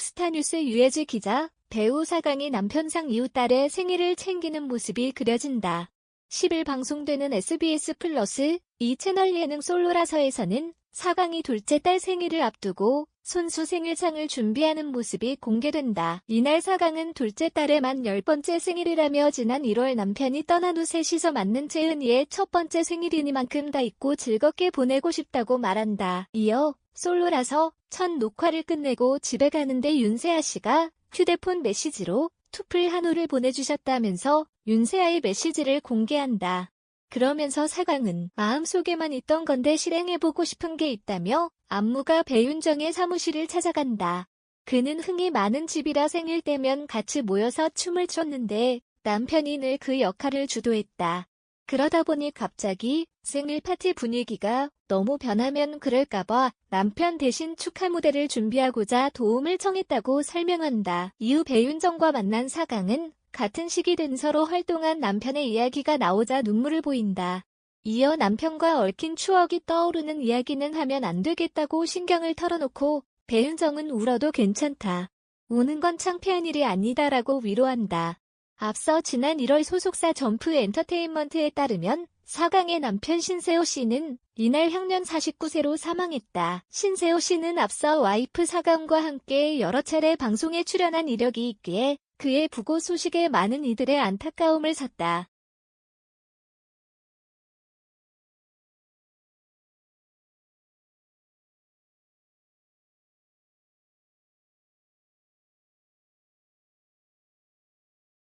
스타뉴스 유해지 기자, 배우 사강이 남편상 이웃 딸의 생일을 챙기는 모습이 그려진다. 10일 방송되는 SBS 플러스 이 채널 예능 솔로라서에서는 사강이 둘째 딸 생일을 앞두고 손수 생일상을 준비하는 모습이 공개된다. 이날 사강은 둘째 딸의 만 열번째 생일이라며 지난 1월 남편이 떠난 후 셋이서 맞는 채은이의 첫 번째 생일이니만큼 다 있고 즐겁게 보내고 싶다고 말한다. 이어 솔로라서 첫 녹화를 끝내고 집에 가는데 윤세아 씨가 휴대폰 메시지로 투플 한우를 보내주셨다면서 윤세아의 메시지를 공개한다. 그러면서 사강은 마음속에만 있던 건데 실행해보고 싶은 게 있다며 안무가 배윤정의 사무실을 찾아간다. 그는 흥이 많은 집이라 생일 때면 같이 모여서 춤을 췄는데 남편이 늘 그 역할을 주도했다. 그러다 보니 갑자기 생일 파티 분위기가 너무 변하면 그럴까봐 남편 대신 축하 무대를 준비하고자 도움을 청했다고 설명한다. 이후 배윤정과 만난 사강은 같은 시기 된 서로 활동한 남편의 이야기가 나오자 눈물을 보인다. 이어 남편과 얽힌 추억이 떠오르는 이야기는 하면 안 되겠다고 신경을 털어놓고 배윤정은 울어도 괜찮다. 우는 건 창피한 일이 아니다라고 위로한다. 앞서 지난 1월 소속사 점프 엔터테인먼트에 따르면 사강의 남편 신세호 씨는 이날 향년 49세로 사망했다. 신세호 씨는 앞서 와이프 사강과 함께 여러 차례 방송에 출연한 이력이 있기에 그의 부고 소식에 많은 이들의 안타까움을 샀다.